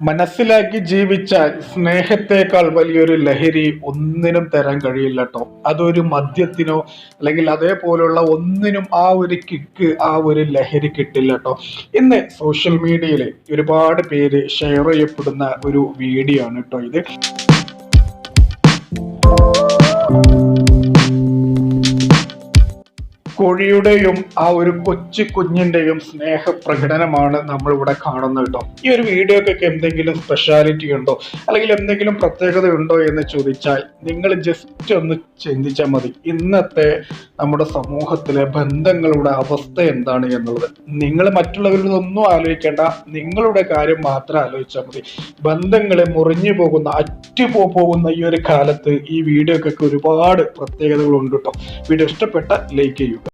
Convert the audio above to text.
മനസ്സിലാക്കി ജീവിച്ചാൽ സ്നേഹത്തെക്കാൾ വലിയൊരു ലഹരി ഒന്നിനും തരാൻ കഴിയില്ല കേട്ടോ അതൊരു മദ്യത്തിനോ അല്ലെങ്കിൽ അതേപോലുള്ള ഒന്നിനും ആ ഒരു കിക്ക് ആ ഒരു ലഹരി കിട്ടില്ല കേട്ടോ ഇന്ന് സോഷ്യൽ മീഡിയയിൽ ഒരുപാട് പേര് ഷെയർ ചെയ്യപ്പെടുന്ന ഒരു വീഡിയോ ആണ് കേട്ടോ ഇത്. കോഴിയുടെയും ആ ഒരു കൊച്ചു കുഞ്ഞിന്റെയും സ്നേഹ പ്രകടനമാണ് നമ്മൾ ഇവിടെ കാണുന്നത് കേട്ടോ. ഈ ഒരു വീഡിയോക്കൊക്കെ എന്തെങ്കിലും സ്പെഷ്യാലിറ്റി ഉണ്ടോ? അല്ലെങ്കിൽ എന്തെങ്കിലും പ്രത്യേകത ഉണ്ടോ എന്ന് ചോദിച്ചാൽ നിങ്ങൾ ജസ്റ്റ് ഒന്ന് ചിന്തിച്ചാൽ മതി. ഇന്നത്തെ നമ്മുടെ സമൂഹത്തിലെ ബന്ധങ്ങളുടെ അവസ്ഥ എന്താണ് എന്നുള്ളത്. നിങ്ങൾ മറ്റുള്ളവരിലൊന്നും ആലോചിക്കേണ്ട. നിങ്ങളുടെ കാര്യം മാത്രം ആലോചിച്ചാൽ മതി. ബന്ധങ്ങളെ മുറിഞ്ഞു പോകുന്ന അറ്റുപോ പോകുന്ന ഈ ഒരു കാലത്ത് ഈ വീഡിയോക്കൊക്കെ ഒരുപാട് പ്രത്യേകതകളുണ്ട് കേട്ടോ. വീഡിയോ ഇഷ്ടപ്പെട്ട ലൈക്ക് ചെയ്യുക.